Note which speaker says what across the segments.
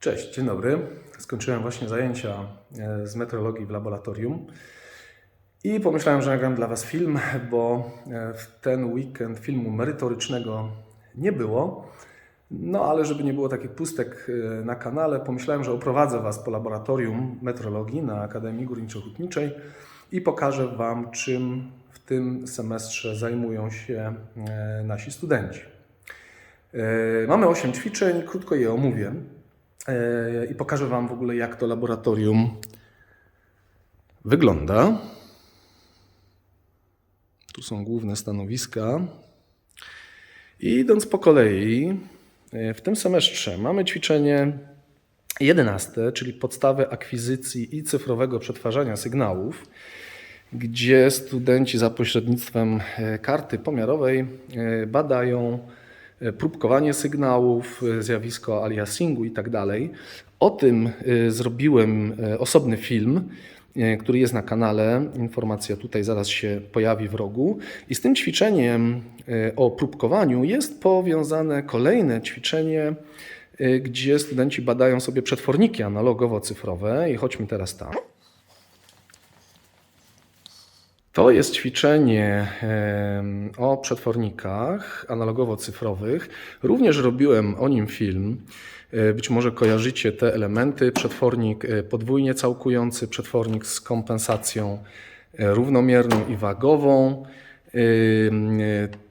Speaker 1: Cześć, dzień dobry. Skończyłem właśnie zajęcia e, z metrologii w laboratorium i pomyślałem, że nagram dla Was film, bo e, w ten weekend filmu merytorycznego nie było. No ale żeby nie było takich pustek e, na kanale, pomyślałem, że oprowadzę Was po laboratorium metrologii na Akademii Górniczo-Hutniczej i pokażę Wam, czym w tym semestrze zajmują się nasi studenci. Mamy 8 ćwiczeń, krótko je omówię i pokażę Wam w ogóle, jak to laboratorium wygląda. Tu są główne stanowiska. I idąc po kolei, e, w tym semestrze mamy ćwiczenie 11, czyli podstawy akwizycji i cyfrowego przetwarzania sygnałów, gdzie studenci za pośrednictwem e, karty pomiarowej e, badają e, próbkowanie sygnałów, e, zjawisko aliasingu i tak dalej. O tym e, zrobiłem e, osobny film, e, który jest na kanale. Informacja tutaj zaraz się pojawi w rogu. I z tym ćwiczeniem e, o próbkowaniu jest powiązane kolejne ćwiczenie, e, gdzie studenci badają sobie przetworniki analogowo-cyfrowe. I chodźmy teraz tam. To jest ćwiczenie o przetwornikach analogowo-cyfrowych. Również robiłem o nim film. E, Być może kojarzycie te elementy. Przetwornik e, podwójnie całkujący, przetwornik z kompensacją e, równomierną i wagową.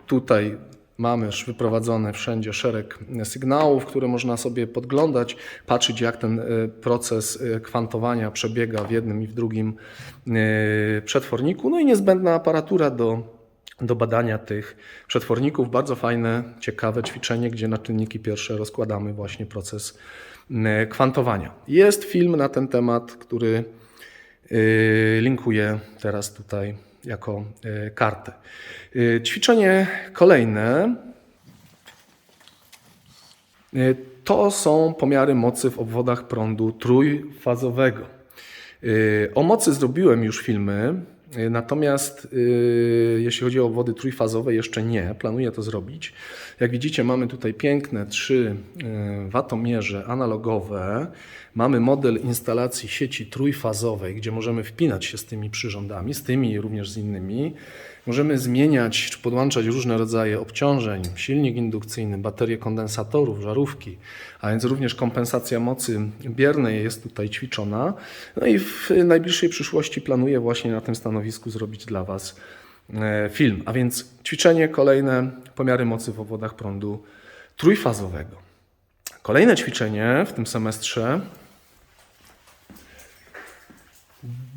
Speaker 1: Tutaj mamy już wyprowadzone wszędzie szereg sygnałów, które można sobie podglądać, patrzeć jak ten e, proces e, kwantowania przebiega w jednym i w drugim e, przetworniku. No i niezbędna aparatura do, do badania tych przetworników. Bardzo fajne, ciekawe ćwiczenie, gdzie na czynniki pierwsze rozkładamy właśnie proces kwantowania. Jest film na ten temat, który linkuję teraz tutaj jako e, kartę. E, Ćwiczenie kolejne to są pomiary mocy w obwodach prądu trójfazowego. O mocy zrobiłem już filmy, natomiast e, jeśli chodzi o obwody trójfazowe, jeszcze nie. Planuję to zrobić. Jak widzicie, mamy tutaj piękne trzy e, watomierze analogowe. Mamy model instalacji sieci trójfazowej, gdzie możemy wpinać się z tymi przyrządami, z tymi również z innymi. Możemy zmieniać czy podłączać różne rodzaje obciążeń, silnik indukcyjny, baterie kondensatorów, żarówki, a więc również kompensacja mocy biernej jest tutaj ćwiczona. No i w najbliższej przyszłości planuję właśnie na tym stanowisku zrobić dla Was e, film. A więc ćwiczenie kolejne, pomiary mocy w obwodach prądu trójfazowego. Kolejne ćwiczenie w tym semestrze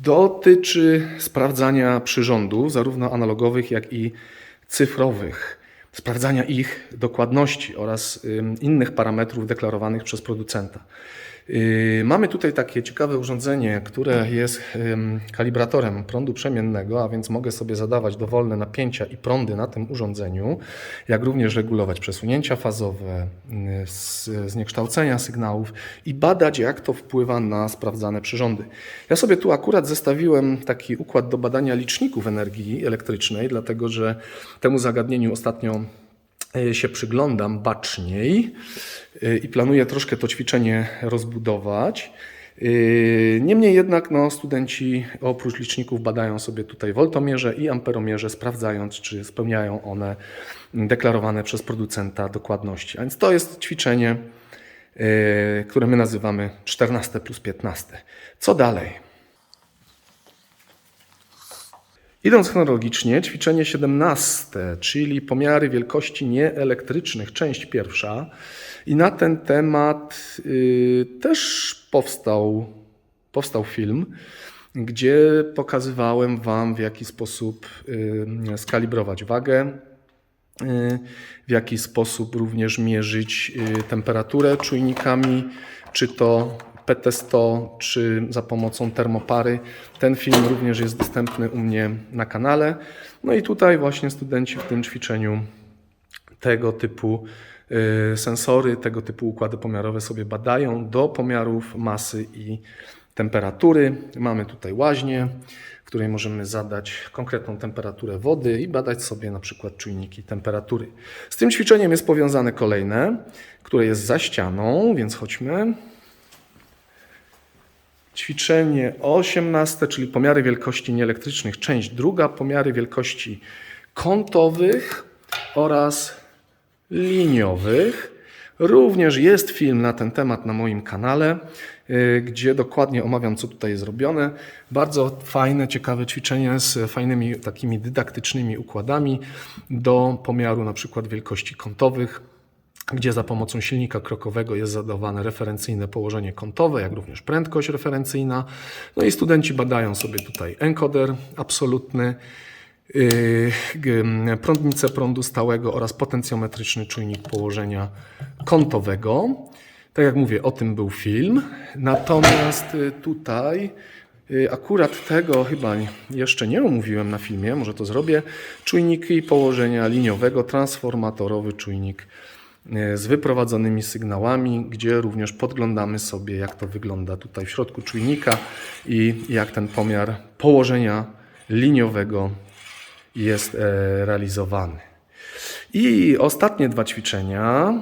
Speaker 1: dotyczy sprawdzania przyrządów, zarówno analogowych, jak i cyfrowych, sprawdzania ich dokładności oraz innych parametrów deklarowanych przez producenta. Yy, Mamy tutaj takie ciekawe urządzenie, które jest kalibratorem prądu przemiennego, a więc mogę sobie zadawać dowolne napięcia i prądy na tym urządzeniu, jak również regulować przesunięcia fazowe, z- zniekształcenia sygnałów i badać, jak to wpływa na sprawdzane przyrządy. Ja sobie tu akurat zestawiłem taki układ do badania liczników energii elektrycznej, dlatego że temu zagadnieniu ostatnio się przyglądam baczniej e, i planuję troszkę to ćwiczenie rozbudować. E, Niemniej jednak no, studenci oprócz liczników badają sobie tutaj woltomierze i amperomierze, sprawdzając, czy spełniają one deklarowane przez producenta dokładności. A więc to jest ćwiczenie, e, które my nazywamy 14 plus 15. Co dalej? Idąc chronologicznie, ćwiczenie 17, czyli pomiary wielkości nieelektrycznych, część pierwsza. I na ten temat y, też powstał, powstał film, gdzie pokazywałem Wam, w jaki sposób y, skalibrować wagę, y, w jaki sposób również mierzyć y, temperaturę czujnikami, czy to PT100, czy za pomocą termopary. Ten film również jest dostępny u mnie na kanale. No i tutaj właśnie studenci w tym ćwiczeniu tego typu y, sensory, tego typu układy pomiarowe sobie badają do pomiarów masy i temperatury. Mamy tutaj łaźnię, w której możemy zadać konkretną temperaturę wody i badać sobie na przykład czujniki temperatury. Z tym ćwiczeniem jest powiązane kolejne, które jest za ścianą, więc chodźmy. Ćwiczenie 18, czyli pomiary wielkości nieelektrycznych, część druga, pomiary wielkości kątowych oraz liniowych. Również jest film na ten temat na moim kanale, y, gdzie dokładnie omawiam, co tutaj jest robione. Bardzo fajne, ciekawe ćwiczenie z fajnymi takimi dydaktycznymi układami do pomiaru na przykład wielkości kątowych gdzie za pomocą silnika krokowego jest zadawane referencyjne położenie kątowe, jak również prędkość referencyjna. No i studenci badają sobie tutaj encoder absolutny, yy, prądnicę prądu stałego oraz potencjometryczny czujnik położenia kątowego. Tak jak mówię, o tym był film. Natomiast y, tutaj y, akurat tego chyba jeszcze nie omówiłem na filmie, może to zrobię. Czujniki położenia liniowego, transformatorowy czujnik z wyprowadzonymi sygnałami, gdzie również podglądamy sobie, jak to wygląda tutaj w środku czujnika i jak ten pomiar położenia liniowego jest e, realizowany. I ostatnie dwa ćwiczenia.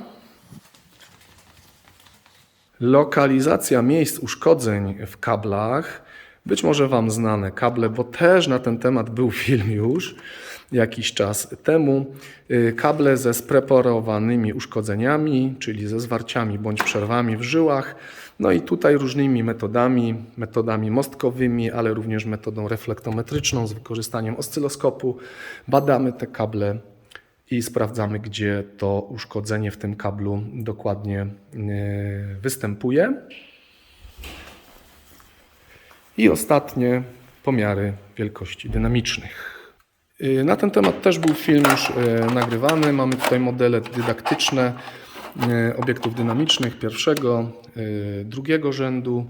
Speaker 1: Lokalizacja miejsc uszkodzeń w kablach. Być może Wam znane kable, bo też na ten temat był film już jakiś czas temu. Y, Kable ze spreparowanymi uszkodzeniami, czyli ze zwarciami bądź przerwami w żyłach. No i tutaj różnymi metodami, metodami mostkowymi, ale również metodą reflektometryczną z wykorzystaniem oscyloskopu badamy te kable i sprawdzamy, gdzie to uszkodzenie w tym kablu dokładnie e, występuje. I ostatnie pomiary wielkości dynamicznych. Y, Na ten temat też był film już e, nagrywany. Mamy tutaj modele dydaktyczne e, obiektów dynamicznych pierwszego, drugiego rzędu,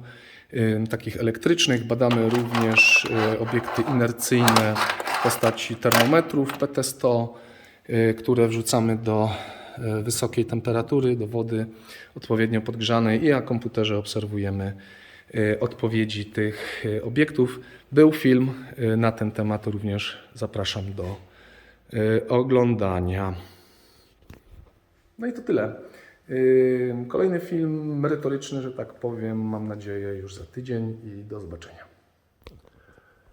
Speaker 1: takich elektrycznych. Badamy również obiekty inercyjne w postaci termometrów PT100, e, które wrzucamy do wysokiej temperatury, do wody odpowiednio podgrzanej i na komputerze obserwujemy odpowiedzi tych e, obiektów. Był film e, na ten temat, również zapraszam do oglądania. No i to tyle. Kolejny film merytoryczny, że tak powiem, mam nadzieję już za tydzień i do zobaczenia.